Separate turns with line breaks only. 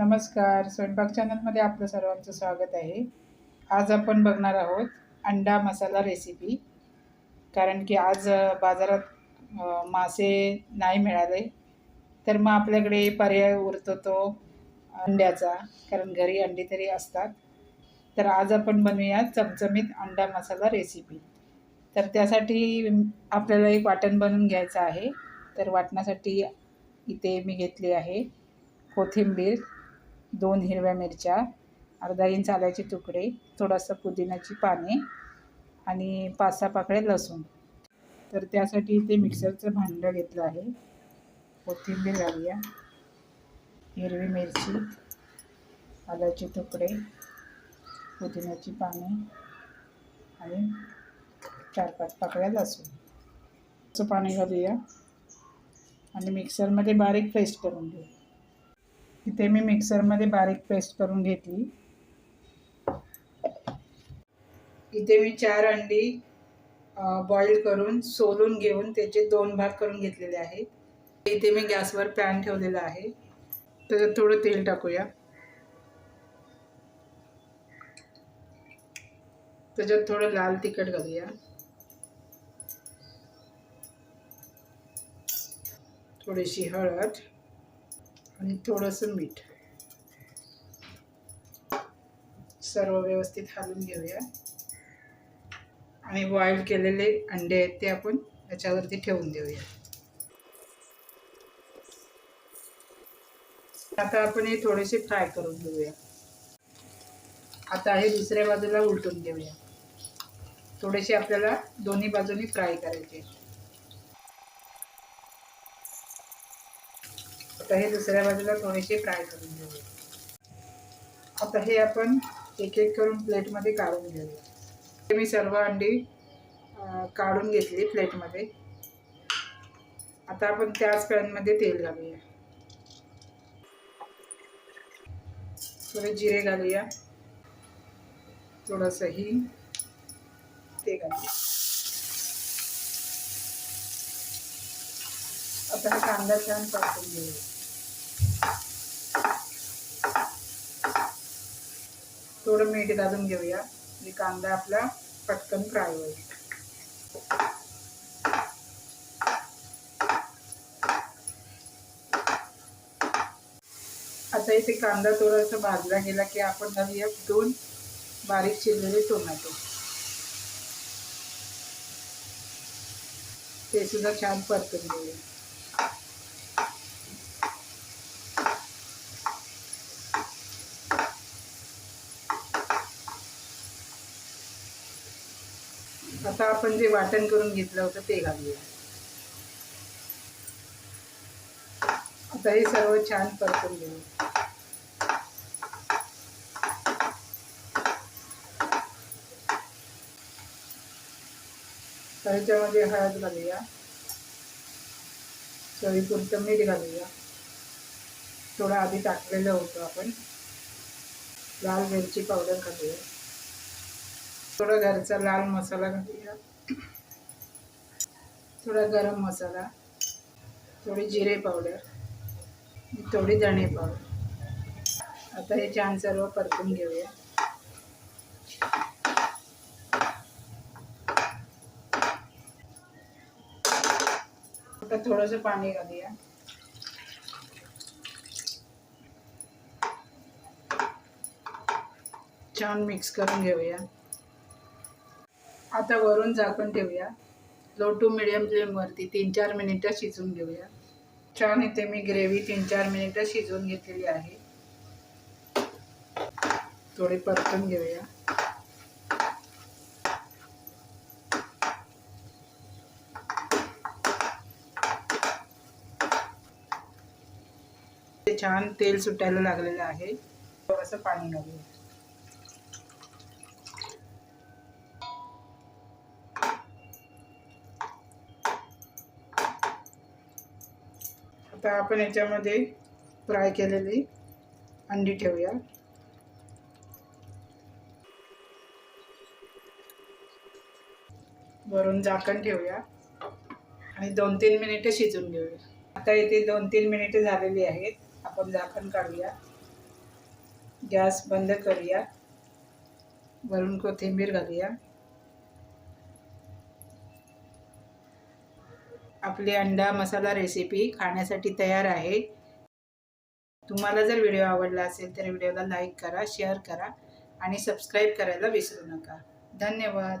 नमस्कार. स्वयंपाक चॅनलमध्ये आपलं सर्वांचं स्वागत आहे. आज आपण बघणार आहोत अंडा मसाला रेसिपी कारण की आज बाजारात मासे नाही मिळाले. तर मग आपल्याकडे पर्याय उरतो तो अंड्याचा. कारण घरी अंडी तरी असतात. तर आज आपण बनवूया चमचमीत अंडा मसाला रेसिपी तर त्यासाठी आपल्याला एक वाटण बनवून घ्यायचं आहे. तर वाटण्यासाठी इथे मी घेतली आहे कोथिंबीर. दोन हिरव्या मिरच्या अर्धा इंच आल्याचे तुकडे थोडासा पुदिन्याची पाने आणि पाच सहा पाकळे लसूण. तर त्यासाठी इथे मिक्सरचं भांडं घेतलं आहे. कोथिंबीर घालूया. हिरवी मिरची आल्याचे तुकडे पुदिन्याची पाने आणि चार पाच पाकळ्या लसूणचं पाणी घालूया आणि मिक्सरमध्ये बारीक पेस्ट करून घेऊ. इथे मी मिक्सरमध्ये बारीक पेस्ट करून घेतली. इथे मी चार अंडी बॉईल करून सोलून घेऊन त्याचे दोन भाग करून घेतलेले आहेत. इथे मी गॅसवर पॅन ठेवलेला आहे. त्याच्यात थोडं तेल टाकूया. त्याच्यात थोडं लाल तिखट घालूया. थोडीशी हळद. आणि थोडंसं मीठ. सर्व व्यवस्थित हालून घेऊया. आणि बॉईल केलेले अंडे आहेत ते आपण याच्यावरती ठेवून देऊया. आता आपण हे थोडेसे फ्राय करून घेऊया. आता हे दुसऱ्या बाजूला उलटून घेऊया. थोडेसे आपल्याला दोन्ही बाजूनी फ्राय करायचे आता हे दुसऱ्या बाजूला थोडेसे फ्राय करून घेऊया. आता हे आपण एक एक करून प्लेटमध्ये काढून घेऊया. हे मी सर्व अंडी काढून घेतली प्लेटमध्ये. आता आपण त्याच पॅनमध्ये तेल घालूया. थोडे जिरे घालूया. थोडंसं हिंग ते घालूया. आता हा कांदा छान परतून घेऊया. थोडं मीठ घालून घेऊया. म्हणजे कांदा आपला पटकन फ्राय होईल. आता इथे कांदा थोडासा भाजला गेला की आपण घालूया दोन बारीक चिरलेले टोमॅटो. ते सुद्धा छान परतून घेऊया. आता आपण जे वाटण करून घेतलं होतं ते घालूया. आता हे सर्व छान परतून घेऊ. त्याच्यामध्ये हळद घालूया. चवीपुरतं मीठ घालूया. थोडं आधी टाकलेलं होतं आपण. लाल मिरची पावडर घालूया. थोडा घरचा लाल मसाला घालूया. थोडा गरम मसाला थोडी जिरे पावडर थोडी धणे पावडर. आता हे छान सर्व परतून घेऊया. आता थोडंसं पाणी घालूया. छान मिक्स करून घेऊया. आता वरून झाकून ठेवूया. लो टू मिडियम फ्लेमवरती तीन चार मिनिटं शिजवून घेऊया. छान इथे मी ग्रेव्ही तीन चार मिनिटं शिजवून घेतलेली आहे. थोडी परतून घेऊया. ते छान तेल सुटायला लागलेलं आहे. थोडंसं पाणी घालूया. आता आपण याच्यामध्ये फ्राय केलेली अंडी ठेवूया. वरून झाकण ठेवूया. आणि दोन तीन मिनिटं शिजून घेऊया. आता इथे दोन तीन मिनिटं झालेली आहेत. आपण झाकण काढूया. गॅस बंद करूया. वरून कोथिंबीर घालूया. आपली अंडा मसाला रेसिपी खाण्यासाठी तयार आहे. तुम्हाला जर व्हिडिओ आवडला असेल तर व्हिडिओला लाईक करा शेअर करा आणि सबस्क्राईब करायला विसरू नका. धन्यवाद.